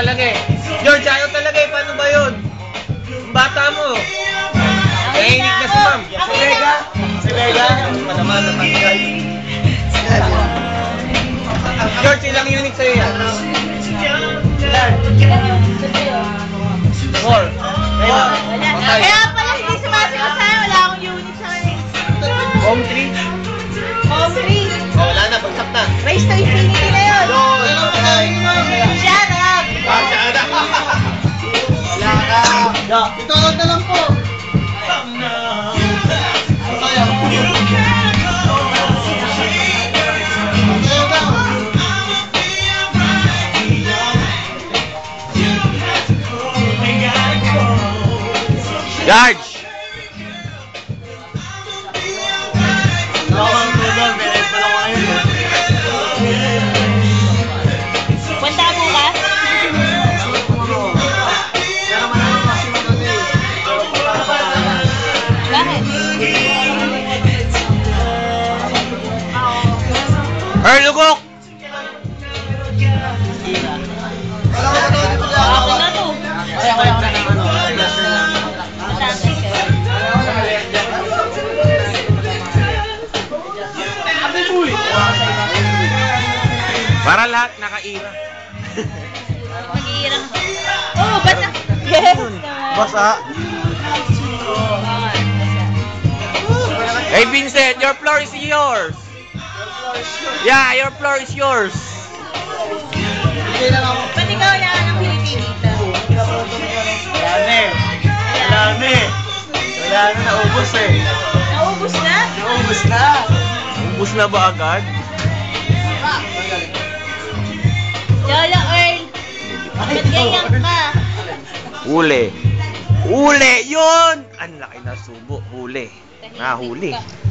talaga eh. George, ayaw talaga eh. Paano ba yun? Bata mo. Nahinig na si ma'am. Si Vega? Si Vega? Matama na pangkay. George, ilang unit sa'yo yan? Ilan? Four. Kaya pala hindi sumasagot sa'yo. Wala akong unit sa'yo. Eh. Home three? Home three. Oh, wala na. Bagsak na. Race to infinity na yun. Yun. Ka. Ito na lang po. Guards! Earl ka. Para lahat nakaira. Mag-iirang. Oh, basta. Yes. Basa. Hey Vincent, your floor is yours. Yeah, your floor is yours. Ba't ikaw wala ka ng Pilipino dito? Wala na eh. Wala na eh. Wala na, naubos eh. Naubos na? Naubos na. Ubus na ba agad? Lolo Earl. Ba't ganyan ka? Huli. Huli! Yun! Ang laki na subo. Huli. Nahuli. Ka.